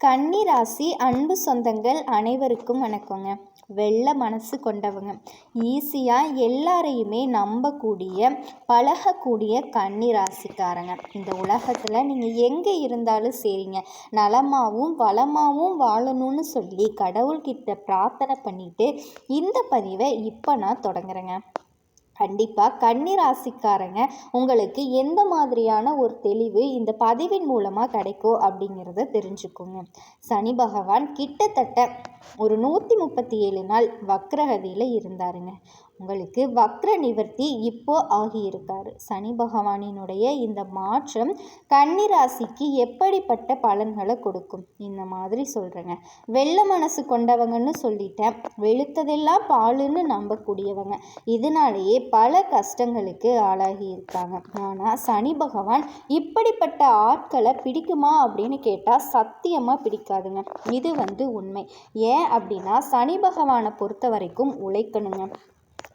கன்னிராசி அன்பு சொந்தங்கள் அனைவருக்கும் வணக்கங்க. வெள்ளை மனசு கொண்டவங்க. ஈஸியாக எல்லாரையுமே நம்பக்கூடிய பழகக்கூடிய கன்னி ராசிக்காரங்க இந்த உலகத்தில் நீங்கள் எங்கே இருந்தாலும் சரிங்க. நலமாகவும் வளமாகவும் வாழணும்னு சொல்லி கடவுள்கிட்ட பிரார்த்தனை பண்ணிவிட்டு இந்த பதிவை இப்போ நான் தொடங்குறேங்க. கண்டிப்பாக கன்னிராசிக்காரங்க உங்களுக்கு எந்த மாதிரியான ஒரு தெளிவு இந்த பதிவின் மூலமாக கிடைக்கும் அப்படிங்கிறத தெரிஞ்சுக்கோங்க. சனி பகவான் கிட்டத்தட்ட ஒரு நூற்றி முப்பத்தி ஏழு நாள் வக்ரகதியில் இருந்தாருங்க. உங்களுக்கு வக்ர நிவர்த்தி இப்போ ஆகியிருக்காரு. சனி பகவானினுடைய இந்த மாற்றம் கன்னிராசிக்கு எப்படிப்பட்ட பலன்களை கொடுக்கும்? இந்த மாதிரி சொல்கிறேங்க வெள்ள மனசு கொண்டவங்கன்னு சொல்லிட்டேன். வெளுத்ததெல்லாம் பாலுன்னு நம்பக்கூடியவங்க. இதனாலேயே பல கஷ்டங்களுக்கு ஆளாகி இருக்காங்க ஆனால் சனி பகவான் இப்படிப்பட்ட ஆட்களை பிடிக்குமா அப்படின்னு கேட்டால் சத்தியமாக பிடிக்காதுங்க. இது வந்து உண்மை. ஏன் அப்படின்னா சனி பகவானை பொறுத்த வரைக்கும் உழைக்கணுங்க.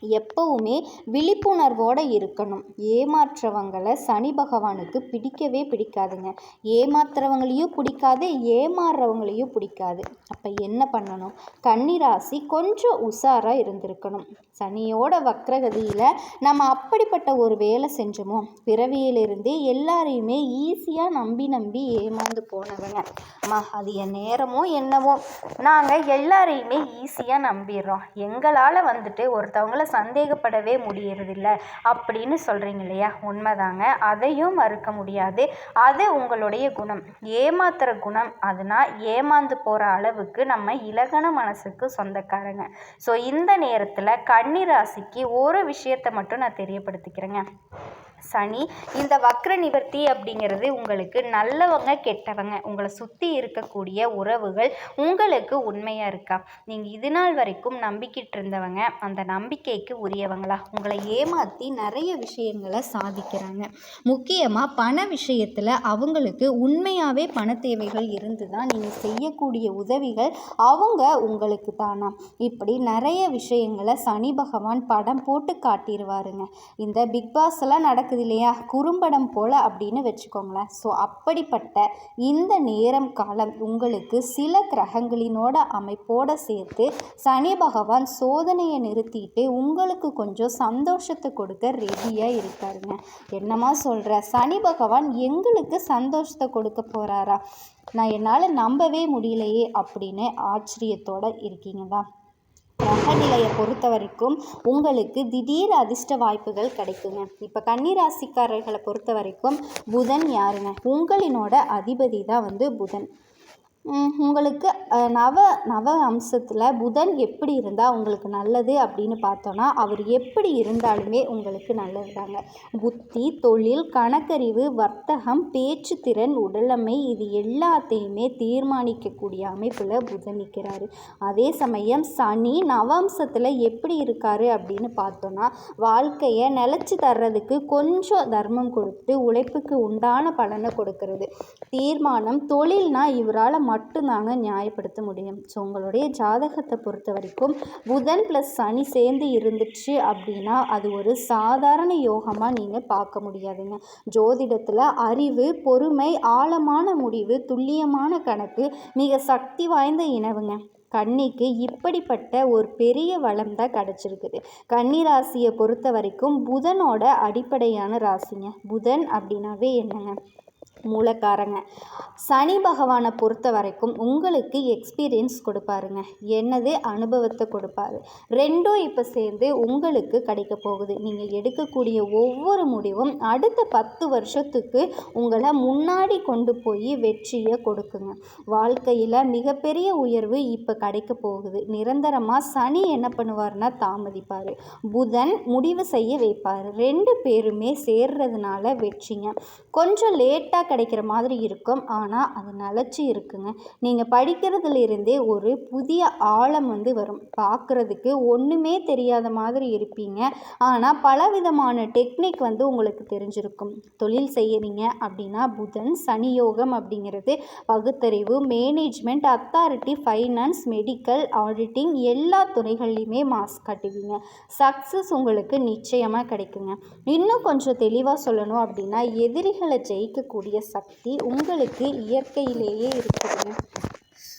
எப்பவுமே விழிப்புணர்வோடு இருக்கணும். ஏமாற்றவங்களை சனி பகவானுக்கு பிடிக்கவே பிடிக்காதுங்க. ஏமாத்துறவங்களையும் பிடிக்காது ஏமாறுறவங்களையும் பிடிக்காது. அப்போ என்ன பண்ணணும்? கன்னிராசி கொஞ்சம் உஷாராக இருந்திருக்கணும். சனியோட வக்ரகதியில் நம்ம அப்படிப்பட்ட ஒரு வேலை செஞ்சோமோ பிறவியிலிருந்தே எல்லாரையுமே ஈஸியாக நம்பி நம்பி ஏமாந்து போனவங்க. அம்மா அது என் நேரமோ என்னவோ? நாங்கள் எல்லாரையுமே ஈஸியாக நம்பிடுறோம். எங்களால் வந்துட்டு ஒருத்தவங்கள சந்தேகப்படவே முடியறதில்ல. அப்படின்னு சொல்கிறீங்க இல்லையா? உண்மைதாங்க. அதையும் மறுக்க முடியாது. அது உங்களுடைய குணம். ஏமாத்துகிற குணம். அதனால் ஏமாந்து போகிற அளவுக்கு நம்ம இலகன மனசுக்கு சொந்தக்காரங்க. ஸோ இந்த நேரத்தில் கன்னிராசிக்கு ஒரு விஷயத்தை மட்டும் நான் தெரியப்படுத்திக்கிறேங்க. சனி இந்த வக்ர நிவர்த்தி அப்படிங்கிறது உங்களுக்கு நல்லவங்க கெட்டவங்க உங்களை சுற்றி இருக்கக்கூடிய உறவுகள் உங்களுக்கு உண்மையாக இருக்கா? நீங்கள் இது நாள் வரைக்கும் நம்பிக்கிட்டு இருந்தவங்க அந்த நம்பிக்கைக்கு உரியவங்களா? உங்களை ஏமாற்றி நிறைய விஷயங்களை சாதிக்கிறாங்க. முக்கியமாக பண விஷயத்தில் அவங்களுக்கு உண்மையாகவே பண தேவைகள் இருந்து தான் நீங்கள் செய்யக்கூடிய உதவிகள் அவங்க உங்களுக்கு தானா? இப்படி நிறைய விஷயங்களை சனி பகவான் படம் போட்டு காட்டிடுவாருங்க இந்த பிக் பாஸ் எல்லாம் நடக்குது இல்லையா? குறும்படம் போல் அப்படின்னு வச்சுக்கோங்களேன். ஸோ அப்படிப்பட்ட இந்த நேரம் காலம் உங்களுக்கு சில கிரகங்களினோட அமைப்போடு சேர்த்து சனி பகவான் சோதனையை நிறுத்திட்டு உங்களுக்கு கொஞ்சம் சந்தோஷத்தை கொடுக்க ரெடியாக இருக்காருங்க. என்னமா சொல்கிற சனி பகவான் எங்களுக்கு சந்தோஷத்தை கொடுக்க போகிறாரா நான் என்னால் நம்பவே முடியலையே அப்படின்னு ஆச்சரியத்தோடு இருக்கீங்க தான் கிரகநிலையை பொறுத்த வரைக்கும் உங்களுக்கு திடீர் அதிர்ஷ்ட வாய்ப்புகள் கிடைக்குங்க. இப்போ கன்னிராசிக்காரர்களை பொறுத்த வரைக்கும் புதன் யாருங்க? உங்களினோட அதிபதி தான் வந்து புதன். உங்களுக்கு நவ நவ அம்சத்தில் புதன் எப்படி இருந்தால் உங்களுக்கு நல்லது அப்படின்னு பார்த்தோன்னா அவர் எப்படி இருந்தாலுமே உங்களுக்கு நல்லது தாங்க. புத்தி தொழில் கணக்கறிவு வர்த்தகம் பேச்சு திறன் உடலமை இது எல்லாத்தையுமே தீர்மானிக்கக்கூடிய அமைப்பில் புதன் நிற்கிறாரு அதே சமயம் சனி நவம்சத்தில் எப்படி இருக்காரு அப்படின்னு பார்த்தோன்னா வாழ்க்கையை நிலச்சி தர்றதுக்கு கொஞ்சம் தர்மம் கொடுத்து உழைப்புக்கு உண்டான பலனை கொடுக்கறது. தீர்மானம் தொழில்னால் இவரால் மட்டும்தாங்க நியாயப்படுத்த முடியும். ஸோ உங்களுடைய ஜாதகத்தை பொறுத்த வரைக்கும் புதன் ப்ளஸ் சனி சேர்ந்து இருந்துச்சு அப்படின்னா அது ஒரு சாதாரண யோகமாக நீங்கள் பார்க்க முடியாதுங்க. ஜோதிடத்தில் அறிவு பொறுமை ஆழமான முடிவு துல்லியமான கணக்கு மிக சக்தி வாய்ந்த இனவுங்க கன்னிக்கு இப்படிப்பட்ட ஒரு பெரிய வளம் தான் கிடச்சிருக்குது. கன்னி ராசியை பொறுத்த வரைக்கும் புதனோட அடிப்படையான ராசிங்க. புதன் அப்படின்னாவே என்னங்க? மூலக்காரங்க. சனி பகவானை பொறுத்த வரைக்கும் உங்களுக்கு எக்ஸ்பீரியன்ஸ் கொடுப்பாருங்க. என்னது? அனுபவத்தை கொடுப்பாரு. ரெண்டும் இப்போ சேர்ந்து உங்களுக்கு கிடைக்க போகுது. நீங்கள் எடுக்கக்கூடிய ஒவ்வொரு முடிவும் அடுத்த பத்து வருஷத்துக்கு உங்களை முன்னாடி கொண்டு போய் வெற்றியை கொடுக்குங்க. வாழ்க்கையில் மிகப்பெரிய உயர்வு இப்போ கிடைக்க போகுது. நிரந்தரமாக சனி என்ன பண்ணுவார்னா தாமதிப்பார். புதன் முடிவு செய்ய வைப்பார். ரெண்டு பேருமே சேர்றதுனால வெற்றிங்க. கொஞ்சம் லேட்டாக கிடைக்கிற மாதிரி இருக்கும். ஆனால் அது நிலச்சி இருக்குங்க. நீங்கள் படிக்கிறதுலேருந்தே ஒரு புதிய ஆழம் வந்து வரும். பார்க்குறதுக்கு ஒன்றுமே தெரியாத மாதிரி இருப்பீங்க. ஆனால் பலவிதமான டெக்னிக் வந்து உங்களுக்கு தெரிஞ்சிருக்கும். தொழில் செய்கிறீங்க அப்படின்னா புதன் சனி யோகம் அப்படிங்கிறது பகுத்தறிவு management authority finance medical auditing எல்லா துறைகள்லையுமே மாஸ்க் காட்டுவீங்க. சக்ஸஸ் உங்களுக்கு நிச்சயமாக கிடைக்குங்க. இன்னும் கொஞ்சம் தெளிவாக சொல்லணும் அப்படின்னா எதிரிகளை ஜெயிக்கக்கூடிய சக்தி உங்களுக்கு இயற்கையிலேயே இருக்கிறது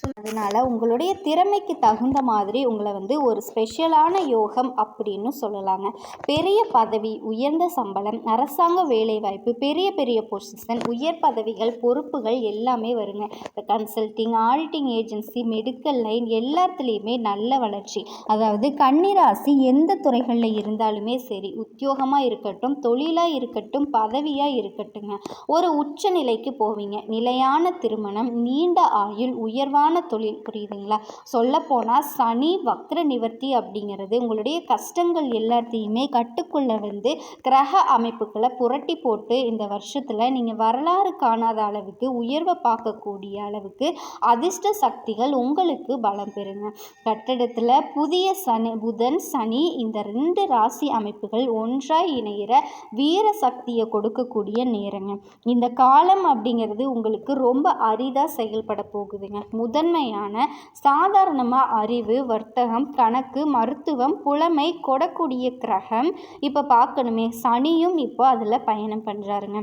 ஸோ அதனால் உங்களுடைய திறமைக்கு தகுந்த மாதிரி உங்களை வந்து ஒரு ஸ்பெஷலான யோகம் அப்படின்னு சொல்லலாங்க. பெரிய பதவி உயர்ந்த சம்பளம் அரசாங்க வேலைவாய்ப்பு பெரிய பெரிய பொசிஷன் உயர் பதவிகள் பொறுப்புகள் எல்லாமே வருங்க. இந்த consulting auditing agency medical line எல்லாத்துலேயுமே நல்ல வளர்ச்சி. அதாவது கன்னிராசி எந்த துறைகளில் இருந்தாலுமே சரி உத்தியோகமாக இருக்கட்டும் தொழிலாக இருக்கட்டும் பதவியாக இருக்கட்டுங்க. ஒரு உச்ச நிலைக்கு போவீங்க. நிலையான திருமணம் நீண்ட ஆயுள் உயர்வான தொழில். புரியுதுங்களா? சொல்லப்போனால் சனி வக்ர நிவர்த்தி அப்படிங்கிறது உங்களுடைய கஷ்டங்கள் எல்லாத்தையுமே கட்டுக்குள்ளே வந்து கிரக அமைப்புகளை புரட்டி போட்டு இந்த வருஷத்தில் நீங்கள் வரலாறு காணாத அளவுக்கு உயர்வை பார்க்கக்கூடிய அளவுக்கு அதிர்ஷ்ட சக்திகள் உங்களுக்கு பலம் பெறுங்க. கட்டடத்தில் புதிய சனி புதன் சனி இந்த ரெண்டு ராசி அமைப்புகள் ஒன்றாய் இணைகிற வீர சக்தியை கொடுக்கக்கூடிய நேரங்க. இந்த காலம் அப்படிங்கிறது உங்களுக்கு ரொம்ப அரிதாக செயல்பட போகுதுங்க. முதல் முதன்மையான சாதாரணமாக அறிவு வர்த்தகம் கணக்கு மருத்துவம் புலமை கொடக்கூடிய கிரகம். இப்போ பார்க்கணுமே சனியும் இப்போ அதில் பயணம் பண்ணுறாருங்க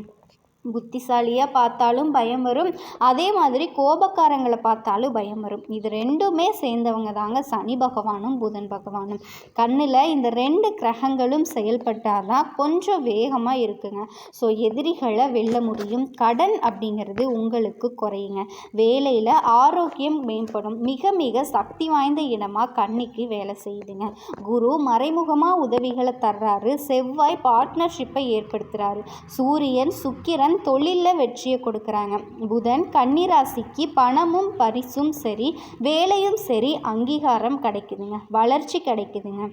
புத்திசாலியாக பார்த்தாலும் பயம் வரும். அதே மாதிரி கோபக்காரங்களை பார்த்தாலும் பயம் வரும். இது ரெண்டுமே சேர்ந்தவங்க தாங்க சனி பகவானும் புதன் பகவானும். கண்ணில் இந்த ரெண்டு கிரகங்களும் செயல்பட்டால் தான் கொஞ்சம் வேகமாக இருக்குங்க. ஸோ எதிரிகளை வெல்ல முடியும். கடன் அப்படிங்கிறது உங்களுக்கு குறையுங்க. வேலையில் ஆரோக்கியம் மேம்படும். மிக மிக சக்தி வாய்ந்த இடமாக கண்ணிக்கு வேலை செய்யுதுங்க. குரு மறைமுகமாக உதவிகளை தர்றாரு. செவ்வாய் பார்ட்னர்ஷிப்பை ஏற்படுத்துகிறாரு சூரியன் சுக்கிரன் தொழிலில் வெற்றியை கொடுக்குறாங்க. புதன் கன்னிராசிக்கு பணமும் பரிசும் சரி வேலையும் சரி அங்கீகாரம் கிடைக்குதுங்க. வளர்ச்சி கிடைக்குதுங்க.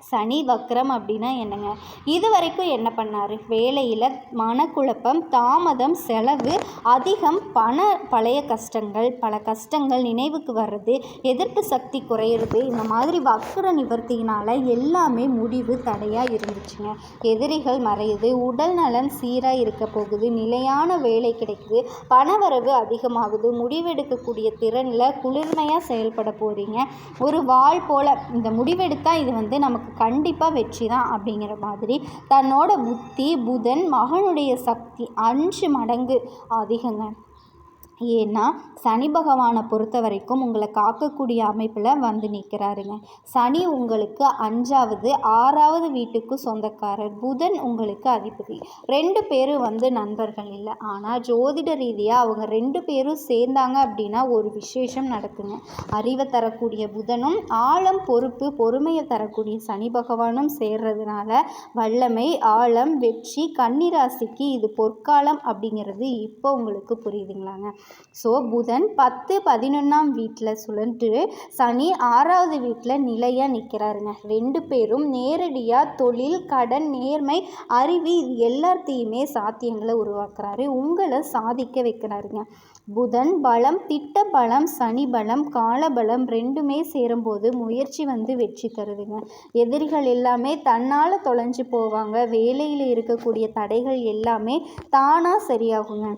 சனி வக்ரம் அப்படின்னா என்னங்க? இது வரைக்கும் என்ன பண்ணார்? வேலையில் மனக்குழப்பம் தாமதம் செலவு அதிகம் பண பழைய கஷ்டங்கள் பல கஷ்டங்கள் நினைவுக்கு வர்றது எதிர்ப்பு சக்தி குறையிறது இந்த மாதிரி வக்ர நிவர்த்தியினால் எல்லாமே முடிவு தடையாக இருந்துச்சுங்க. எதிரிகள் மறையுது உடல் நலன் சீராக இருக்க போகுது நிலையான வேலை கிடைக்குது பணவரவு அதிகமாகுது முடிவெடுக்கக்கூடிய திறனில் குளிர்மையாக செயல்பட போகிறீங்க ஒரு வாள் போல் இந்த முடிவெடுத்தால் இது வந்து நமக்கு கண்டிப்பாக வெற்றி தான் அப்படிங்கிற மாதிரி தன்னோட புத்தி புதன் மகனுடைய சக்தி அஞ்சு மடங்கு அதிகங்க ஏன்னா சனி பகவானை பொறுத்த வரைக்கும் உங்களை காக்கக்கூடிய அமைப்பில் வந்து நிற்கிறாருங்க சனி உங்களுக்கு அஞ்சாவது ஆறாவது வீட்டுக்கு சொந்தக்காரர். புதன் உங்களுக்கு அதிபதி. ரெண்டு பேரும் வந்து நண்பர்கள் இல்லை. ஆனால் ஜோதிட ரீதியாக அவங்க ரெண்டு பேரும் சேர்ந்தாங்க அப்படின்னா ஒரு விசேஷம் நடக்குங்க. அறிவை தரக்கூடிய புதனும் ஆழம் பொறுப்பு பொறுமையை தரக்கூடிய சனி பகவானும் சேர்றதுனால வல்லமை ஆழம் வெற்றி கன்னிராசிக்கு இது பொற்காலம் அப்படிங்கிறது இப்போ உங்களுக்கு புரியுதுங்களாங்க. ஸோ புதன் பத்து பதினொன்றாம் வீட்டில் சுழன்று சனி ஆறாவது வீட்டில் நிலையாக நிற்கிறாருங்க ரெண்டு பேரும் நேரடியாக தொழில் கடன் நேர்மை அறிவு இது எல்லாத்தையுமே சாத்தியங்களை உருவாக்குறாரு. உங்களை சாதிக்க வைக்கிறாருங்க. புதன் பலம் திட்ட பலம் சனி பலம் கால பலம் ரெண்டுமே சேரும்போது முயற்சி வந்து வெற்றி தருதுங்க. எதிரிகள் எல்லாமே தன்னால் தொலைஞ்சு போவாங்க. வேலையில் இருக்கக்கூடிய தடைகள் எல்லாமே தானாக சரியாகுங்க.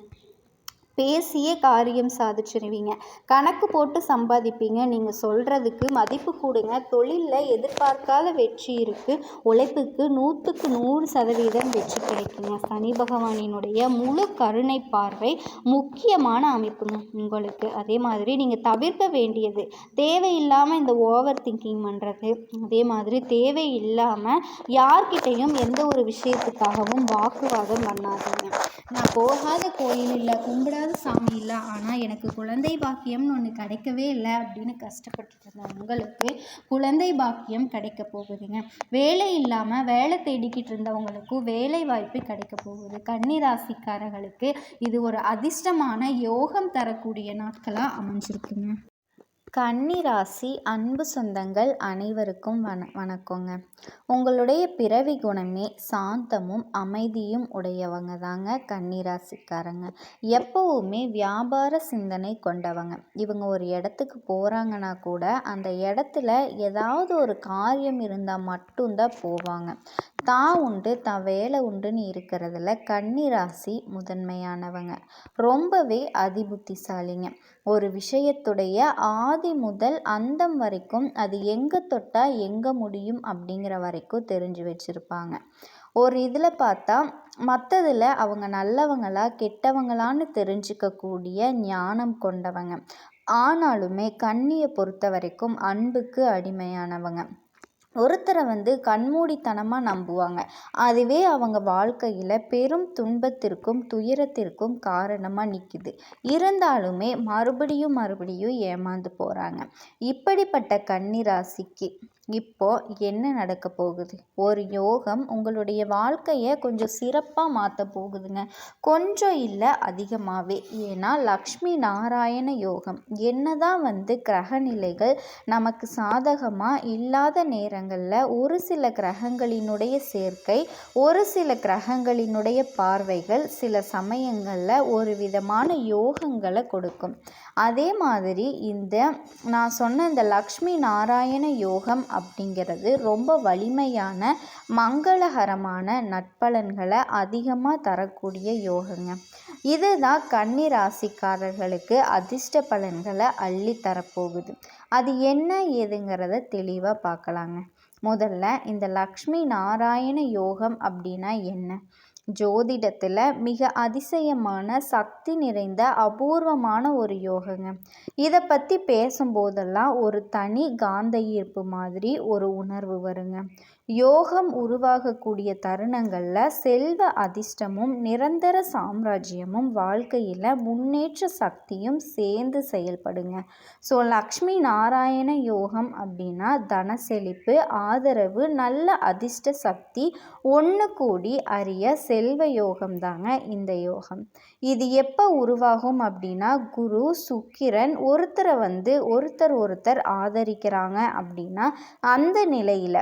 பேசியே காரியம் சாதிச்சிருவீங்க. கணக்கு போட்டு சம்பாதிப்பீங்க. நீங்கள் சொல்கிறதுக்கு மதிப்பு கொடுங்க. தொழிலில் எதிர்பார்க்காத வெற்றி இருக்குது உழைப்புக்கு நூற்றுக்கு நூறு சதவீதம் வெற்றி கிடைக்குங்க. சனி பகவானினுடைய முழு கருணை பார்வை முக்கியமான அமைப்புங்க உங்களுக்கு. அதே மாதிரி நீங்கள் தவிர்க்க வேண்டியது தேவையில்லாமல் இந்த ஓவர் திங்கிங் பண்ணுறது அதே மாதிரி தேவையில்லாமல் யார்கிட்டையும் எந்த ஒரு விஷயத்துக்காகவும் வாக்குவாதம் பண்ணாதீங்க. நான் போகாத கோயில் இல்லை கும்பிடாத இல்லாத சாமி இல்லை. ஆனால் எனக்கு குழந்தை பாக்கியம்னு ஒன்று கிடைக்கவே இல்லை அப்படின்னு கஷ்டப்பட்டுட்டு இருந்த உங்களுக்கு குழந்தை பாக்கியம் கிடைக்க போகுதுங்க. வேலை இல்லாமல் வேலை தேடிக்கிட்டு இருந்தவங்களுக்கும் வேலை வாய்ப்பு கிடைக்க போகுது. கன்னிராசிக்காரர்களுக்கு இது ஒரு அதிர்ஷ்டமான யோகம் தரக்கூடிய நாட்களாக அமைஞ்சிருக்குங்க. கன்னிராசி அன்பு சொந்தங்கள் அனைவருக்கும் வண வணக்கங்க. உங்களுடைய பிறவி குணமே சாந்தமும் அமைதியும் உடையவங்க தாங்க கன்னிராசிக்காரங்க. எப்போவுமே வியாபார சிந்தனை கொண்டவங்க. இவங்க ஒரு இடத்துக்கு போகிறாங்கன்னா கூட அந்த இடத்துல ஏதாவது ஒரு காரியம் இருந்தால் மட்டும்தான் போவாங்க. தான் உண்டு தான் வேலை உண்டுன்னு இருக்கிறதுல கன்னிராசி முதன்மையானவங்க. ரொம்பவே அதிபுத்திசாலிங்க. ஒரு விஷயத்துடைய ஆதி முதல் அந்தம் வரைக்கும் அது எங்கே தொட்டால் எங்கே முடியும் அப்படிங்கிற வரைக்கும் தெரிஞ்சு வச்சுருப்பாங்க. ஒரு இதில் பார்த்தா மற்றதில் அவங்க நல்லவங்களா கெட்டவங்களான்னு தெரிஞ்சுக்கக்கூடிய ஞானம் கொண்டவங்க. ஆனாலுமே கன்னியை பொறுத்த வரைக்கும் அன்புக்கு அடிமையானவங்க. ஒருத்தரை வந்து கண்மூடித்தனமாக நம்புவாங்க. அதுவே அவங்க வாழ்க்கையில் பெரும் துன்பத்திற்கும் துயரத்திற்கும் காரணமாக நிற்கிது இருந்தாலுமே மறுபடியும் மறுபடியும் ஏமாந்து போகிறாங்க இப்படிப்பட்ட கன்னிராசிக்கு இப்போ என்ன நடக்க போகுது? ஒரு யோகம் உங்களுடைய வாழ்க்கையை கொஞ்சம் சிறப்பாக மாற்ற போகுதுங்க. கொஞ்சம் இல்லை அதிகமாகவே ஏன்னா லக்ஷ்மி நாராயண யோகம். என்னதான் வந்து கிரகநிலைகள் நமக்கு சாதகமாக இல்லாத நேரங்களில் ஒரு சில கிரகங்களினுடைய சேர்க்கை ஒரு சில கிரகங்களினுடைய பார்வைகள் சில சமயங்களில் ஒரு விதமான யோகங்களை கொடுக்கும். அதே மாதிரி இந்த நான் சொன்ன இந்த லக்ஷ்மி நாராயண யோகம் அப்படிங்கிறது ரொம்ப வலிமையான மங்களகரமான நட்பலன்களை அதிகமாக தரக்கூடிய யோகங்க. இதுதான் கன்னி ராசிக்காரர்களுக்கு அதிர்ஷ்ட பலன்களை அள்ளி தரப்போகுது. அது என்ன ஏதுங்கிறத தெளிவாக பார்க்கலாங்க. முதல்ல இந்த லக்ஷ்மி நாராயண யோகம் அப்படின்னா என்ன? ஜோதிடத்தில் மிக அதிசயமான சக்தி நிறைந்த அபூர்வமான ஒரு யோகங்க. இதை பற்றி பேசும்போதெல்லாம் ஒரு தனி காந்த ஈர்ப்பு மாதிரி ஒரு உணர்வு வருங்க. யோகம் உருவாகக்கூடிய தருணங்களில் செல்வ அதிர்ஷ்டமும் நிரந்தர சாம்ராஜ்யமும் வாழ்க்கையில் முன்னேற்ற சக்தியும் சேர்ந்து செயல்படுங்க. ஸோ லக்ஷ்மி நாராயண யோகம் அப்படின்னா தன செழிப்பு ஆதரவு நல்ல அதிர்ஷ்ட சக்தி ஒன்று கூடி அறிய செல்வ யோகம் தாங்க இந்த யோகம். இது எப்போ உருவாகும் அப்படின்னா குரு சுக்கிரன் ஒருத்தரை வந்து ஒருத்தர் ஒருத்தர் ஆதரிக்கிறாங்க அப்படின்னா அந்த நிலையில்.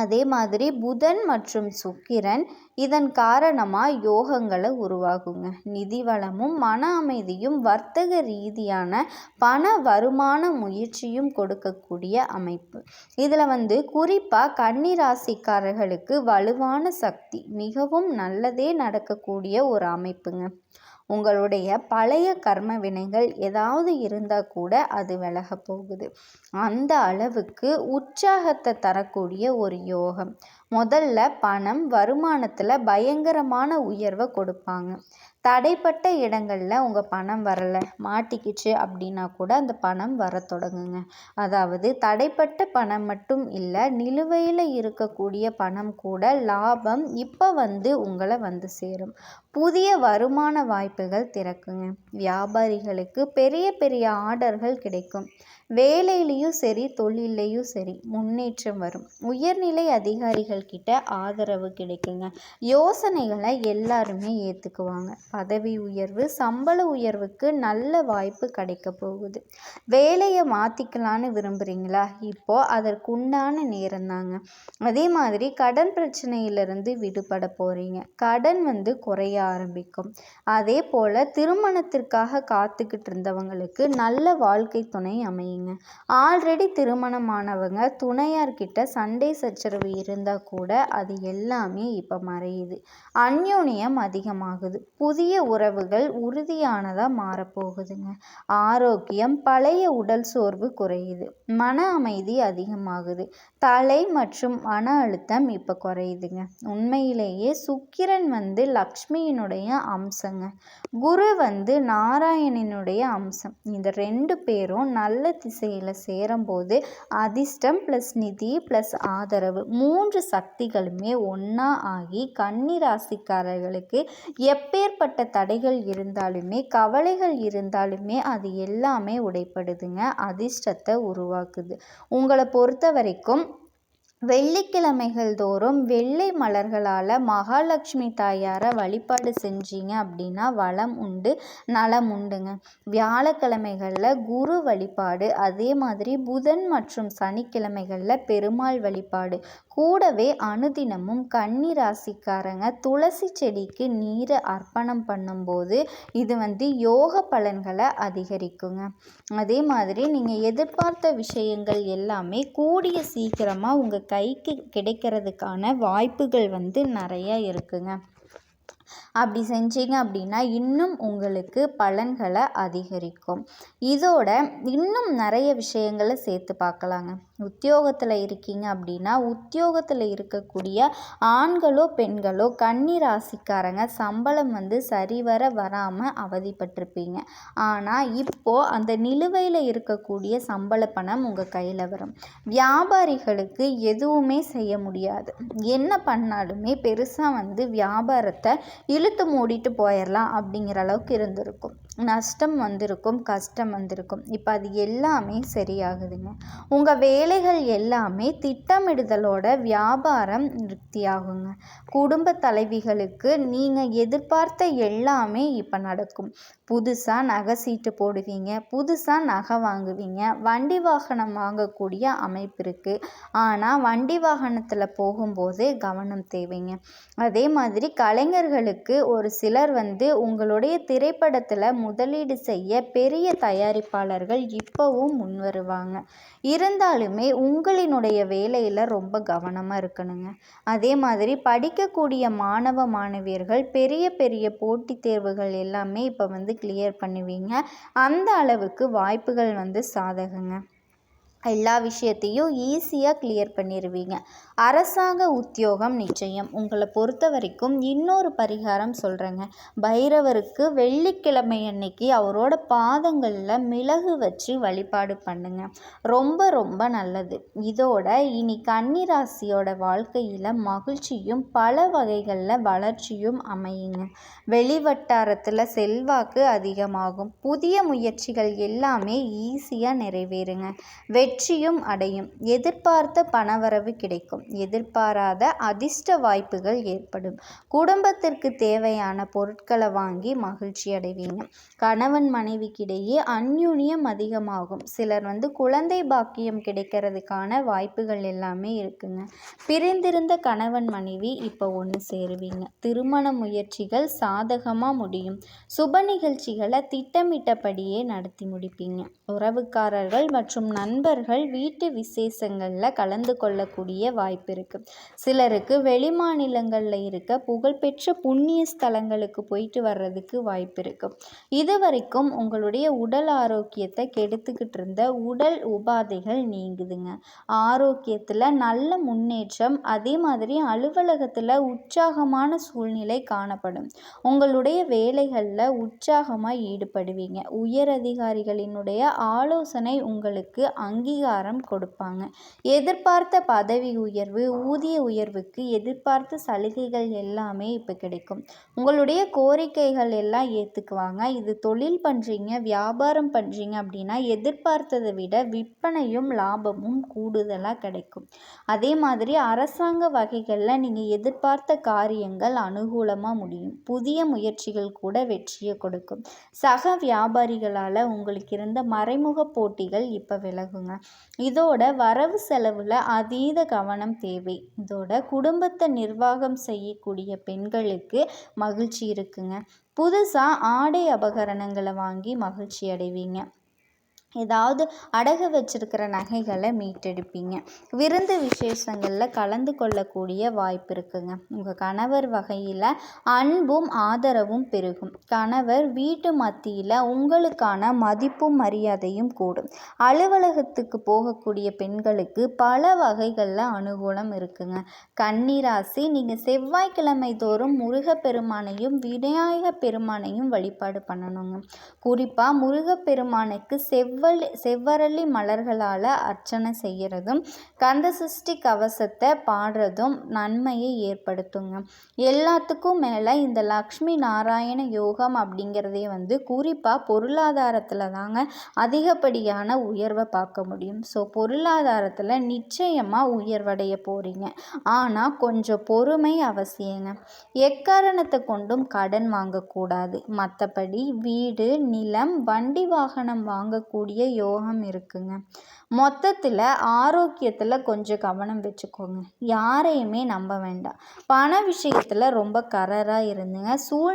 அதே மாதிரி புதன் மற்றும் சுக்கிரன் இதன் காரணமாக யோகங்களை உருவாகுங்க நிதி வளமும் மன அமைதியும் வர்த்தக ரீதியான பண வருமான முயற்சியும் கொடுக்கக்கூடிய அமைப்பு. இதில் வந்து குறிப்பாக கன்னிராசிக்காரர்களுக்கு வலுவான சக்தி மிகவும் நல்லதே நடக்கக்கூடிய ஒரு அமைப்புங்க. உங்களுடைய பழைய கர்ம வினைகள் ஏதாவது இருந்தால் கூட அது விலக போகுது. அந்த அளவுக்கு உற்சாகத்தை தரக்கூடிய ஒரு யோகம். முதல்ல பணம் வருமானத்தில் பயங்கரமான உயர்வை கொடுப்பாங்க. தடைப்பட்ட இடங்களில் உங்கள் பணம் வரலை மாட்டிக்கிச்சு அப்படின்னா கூட அந்த பணம் வர தொடங்குங்க. அதாவது தடைப்பட்ட பணம் மட்டும் இல்லை நிலுவையில் இருக்கக்கூடிய பணம் கூட லாபம் இப்போ வந்து உங்களை வந்து சேரும். புதிய வருமான வாய்ப்புகள் திறக்குங்க. வியாபாரிகளுக்கு பெரிய பெரிய ஆர்டர்கள் கிடைக்கும். வேலையிலையும் சரி தொழிலையும் சரி முன்னேற்றம் வரும். உயர்நிலை அதிகாரிகள் கிட்ட ஆதரவு கிடைக்குங்க. யோசனைகளை எல்லாருமே ஏற்றுக்குவாங்க பதவி உயர்வு சம்பள உயர்வுக்கு நல்ல வாய்ப்பு கிடைக்க போகுது. வேலையை மாற்றிக்கலான்னு விரும்புகிறீங்களா இப்போது அதற்குண்டான நேரம் தாங்க. அதே மாதிரி கடன் பிரச்சனையிலிருந்து விடுபட போகிறீங்க கடன் வந்து குறைய ஆரம்பிக்கும். அதே போல் திருமணத்திற்காக காத்துக்கிட்டு இருந்தவங்களுக்கு நல்ல வாழ்க்கை துணை அமையுங்க. ஆல்ரெடி திருமணமானவங்க துணையார்கிட்ட சண்டை சச்சரவு இருந்தால் கூட அது எல்லாமே இப்போ மறையுது. அந்யோன்யம் அதிகமாகுது. புதிய உறவுகள் உறுதியானதாக மாறப்போகுதுங்க. ஆரோக்கியம் பழைய உடல் சோர்வு குறையுது. மன அமைதி அதிகமாகுது. தலை மற்றும் மன அழுத்தம் இப்போ குறையுதுங்க. உண்மையிலேயே சுக்கிரன் வந்து லக்ஷ்மியினுடைய அம்சங்க. குரு வந்து நாராயணனுடைய அம்சம். இந்த ரெண்டு பேரும் நல்ல திசையில் சேரும்போது அதிர்ஷ்டம் ப்ளஸ் நிதி ப்ளஸ் ஆதரவு மூன்று சக்திகளுமே ஒன்றா ஆகி கன்னி ராசிக்காரர்களுக்கு எப்பேற்பட்ட தடைகள் இருந்தாலுமே கவலைகள் இருந்தாலுமே அது எல்லாமே உடைப்படுதுங்க அதிர்ஷ்டத்தை உருவாக்குது. உங்களை பொறுத்த வரைக்கும் வெள்ளிக்கிழமைகள் தோறும் வெள்ளை மலர்களால் மகாலட்சுமி தாயாரை வழிபாடு செஞ்சீங்க அப்படின்னா வளம் உண்டு நலம் உண்டுங்க. வியாழக்கிழமைகளில் குரு வழிபாடு அதே மாதிரி புதன் மற்றும் சனிக்கிழமைகளில் பெருமாள் வழிபாடு. கூடவே அனுதினமும் கன்னி ராசிக்காரங்க துளசி செடிக்கு நீரை அர்ப்பணம் பண்ணும்போது இது வந்து யோக பலன்களை அதிகரிக்குங்க. அதே மாதிரி நீங்கள் எதிர்பார்த்த விஷயங்கள் எல்லாமே கூடிய சீக்கிரமாக உங்கள் கைக்கு கிடைக்கிறதுக்கான வாய்ப்புகள் வந்து நிறைய இருக்குங்க. அப்படி செஞ்சீங்க அப்படின்னா இன்னும் உங்களுக்கு பலன்களை அதிகரிக்கும். இதோட இன்னும் நிறைய விஷயங்களை சேர்த்து பார்க்கலாங்க. உத்தியோகத்தில் இருக்கீங்க அப்படின்னா உத்தியோகத்தில் இருக்கக்கூடிய ஆண்களோ பெண்களோ கன்னி ராசிக்காரங்க சம்பளம் வந்து சரிவர வராமல் அவதிப்பட்டிருப்பீங்க. ஆனால் இப்போது அந்த நிலுவையில் இருக்கக்கூடிய சம்பள பணம் உங்கள் கையில் வரும். வியாபாரிகளுக்கு எதுவுமே செய்ய முடியாது. என்ன பண்ணாலுமே பெருசாக வந்து வியாபாரத்தை இழுத்து மூடிட்டு போயிடலாம் அப்படிங்கிற அளவுக்கு இருந்திருக்கும். நஷ்டம் வந்திருக்கும் கஷ்டம் வந்திருக்கும். இப்போ அது எல்லாமே சரியாகுதுங்க. உங்கள் வேலைகள் எல்லாமே திட்டமிடுதலோட வியாபாரம் நிறுத்தியாகுங்க. குடும்ப தலைவிகளுக்கு நீங்கள் எதிர்பார்த்த எல்லாமே இப்போ நடக்கும். புதுசாக நகை சீட்டு போடுவீங்க புதுசாக நகை வாங்குவீங்க. வண்டி வாகனம் வாங்கக்கூடிய அமைப்பு இருக்குது ஆனால் வண்டி வாகனத்தில் போகும்போது கவனம் தேவைங்க. அதே மாதிரி கலைஞர்களுக்கு ஒரு சிலர் வந்து உங்களுடைய திரைப்படத்தில் முதலீடு செய்ய பெரிய தயாரிப்பாளர்கள் இப்போவும் முன் வருவாங்க இருந்தாலுமே உங்களினுடைய வேலையில் ரொம்ப கவனமாக இருக்கணுங்க. அதே மாதிரி படிக்கக்கூடிய மாணவ மாணவியர்கள் பெரிய பெரிய போட்டித் தேர்வுகள் எல்லாமே இப்போ வந்து கிளியர் பண்ணுவீங்க. அந்த அளவுக்கு வாய்ப்புகள் வந்து சாதகங்க. எல்லா விஷயத்தையும் ஈஸியாக கிளியர் பண்ணிடுவீங்க அரசாங்க உத்தியோகம் நிச்சயம். உங்களை பொறுத்த வரைக்கும் இன்னொரு பரிகாரம் சொல்கிறேங்க பைரவருக்கு வெள்ளிக்கிழமை அன்னைக்கு அவரோட பாதங்களில் மிளகு வச்சு வழிபாடு பண்ணுங்க. ரொம்ப ரொம்ப நல்லது. இதோட இனி கன்னிராசியோட வாழ்க்கையில் மகிழ்ச்சியும் பல வகைகளில் வளர்ச்சியும் அமையுங்க. வெளிவட்டாரத்தில் செல்வாக்கு அதிகமாகும். புதிய முயற்சிகள் எல்லாமே ஈஸியாக நிறைவேறுங்க. வெற்றியும் அடையும். எதிர்பார்த்த பணவரவு கிடைக்கும். எதிர்பாராத அதிர்ஷ்ட வாய்ப்புகள் ஏற்படும். குடும்பத்திற்கு தேவையான பொருட்களை வாங்கி மகிழ்ச்சி அடைவீங்க. கணவன் மனைவிக்கிடையே அந்யூன்யம் அதிகமாகும். சிலர் வந்து குழந்தை பாக்கியம் கிடைக்கிறதுக்கான வாய்ப்புகள் எல்லாமே இருக்குங்க. பிரிந்திருந்த கணவன் மனைவி இப்போ ஒன்று சேருவீங்க. திருமண முயற்சிகள் சாதகமாக முடியும். சுப நிகழ்ச்சிகளை திட்டமிட்டபடியே நடத்தி முடிப்பீங்க. உறவுக்காரர்கள் மற்றும் நண்பர்கள் வீட்டு விசேஷங்களில் கலந்து கொள்ளக்கூடிய வாய்ப்பு இருக்குது சிலருக்கு வெளிமாநிலங்களில் இருக்க புகழ்பெற்ற புண்ணிய ஸ்தலங்களுக்கு போயிட்டு வர்றதுக்கு வாய்ப்பு இருக்குது இது வரைக்கும் உங்களுடைய உடல் ஆரோக்கியத்தை கெடுத்துக்கிட்டு இருந்த உடல் உபாதைகள் நீங்குதுங்க. ஆரோக்கியத்தில் நல்ல முன்னேற்றம் அதே மாதிரி அலுவலகத்தில் உற்சாகமான சூழ்நிலை காணப்படும். உங்களுடைய வேலைகளில் உற்சாகமாக ஈடுபடுவீங்க. உயர் அதிகாரிகளினுடைய ஆலோசனை உங்களுக்கு அங்கீகாரம் கொடுப்பாங்க. எதிர்பார்த்த பதவி உயர்வு ஊதிய உயர்வுக்கு எதிர்பார்த்த சலுகைகள் எல்லாமே இப்போ கிடைக்கும். உங்களுடைய கோரிக்கைகள் எல்லாம் ஏற்றுக்குவாங்க இது தொழில் பண்ணுறீங்க வியாபாரம் பண்ணுறீங்க அப்படின்னா எதிர்பார்த்ததை விட விற்பனையும் லாபமும் கூடுதலாக கிடைக்கும். அதே மாதிரி அரசாங்க வகைகளில் நீங்கள் எதிர்பார்த்த காரியங்கள் அனுகூலமாக முடியும். புதிய முயற்சிகள் கூட வெற்றியை கொடுக்கும். சக வியாபாரிகளால் உங்களுக்கு இருந்த மறைமுக போட்டிகள் இப்போ விலகுங்க. இதோட வரவு செலவில் அதீத கவனம் தேவை. இதோட குடும்பத்தை நிர்வாகம் செய்யக்கூடிய பெண்களுக்கு மகிழ்ச்சி இருக்குங்க. புதுசாக ஆடை அபகரணங்களை வாங்கி மகிழ்ச்சி அடைவீங்க. ஏதாவது அடகு வச்சிருக்கிற நகைகளை மீட்டெடுப்பீங்க. விருந்து விசேஷங்களில் கலந்து கொள்ளக்கூடிய வாய்ப்பு இருக்குங்க. உங்கள் கணவர் வகையில் அன்பும் ஆதரவும் பெருகும். கணவர் வீட்டு மத்தியில் உங்களுக்கான மதிப்பும் மரியாதையும் கூடும். அலுவலகத்துக்கு போகக்கூடிய பெண்களுக்கு பல வகைகளில் அனுகூலம் இருக்குங்க. கன்னிராசி நீங்கள் செவ்வாய்க்கிழமை தோறும் முருகப்பெருமானையும் விநாயக பெருமானையும் வழிபாடு பண்ணணுங்க. குறிப்பாக முருகப்பெருமானுக்கு செவ்வ செவ்வல் செவ்வரளி மலர்களால் அர்ச்சனை செய்கிறதும் கந்தசஷ்டி கவசத்தை பாடுறதும் நன்மையை ஏற்படுத்துங்க. எல்லாத்துக்கும் மேலே இந்த லக்ஷ்மி நாராயண யோகம் அப்படிங்கிறதே வந்து குறிப்பாக பொருளாதாரத்தில் தாங்க அதிகப்படியான உயர்வை பார்க்க முடியும். ஸோ பொருளாதாரத்தில் நிச்சயமாக உயர்வடைய போகிறீங்க ஆனால் கொஞ்சம் பொறுமை அவசியங்க. எக்காரணத்தை கொண்டும் கடன் வாங்கக்கூடாது. மற்றபடி வீடு நிலம் வண்டி வாகனம் வாங்கக்கூடிய பெரிய யோகம் இருக்குங்க. மொத்தத்தில் ஆரோக்கியத்தில் கொஞ்சம் கவனம் வச்சுக்கோங்க. யாரையுமே நம்ப வேண்டாம். பண விஷயத்தில் ரொம்ப கரராக இருந்துங்க. சூழ்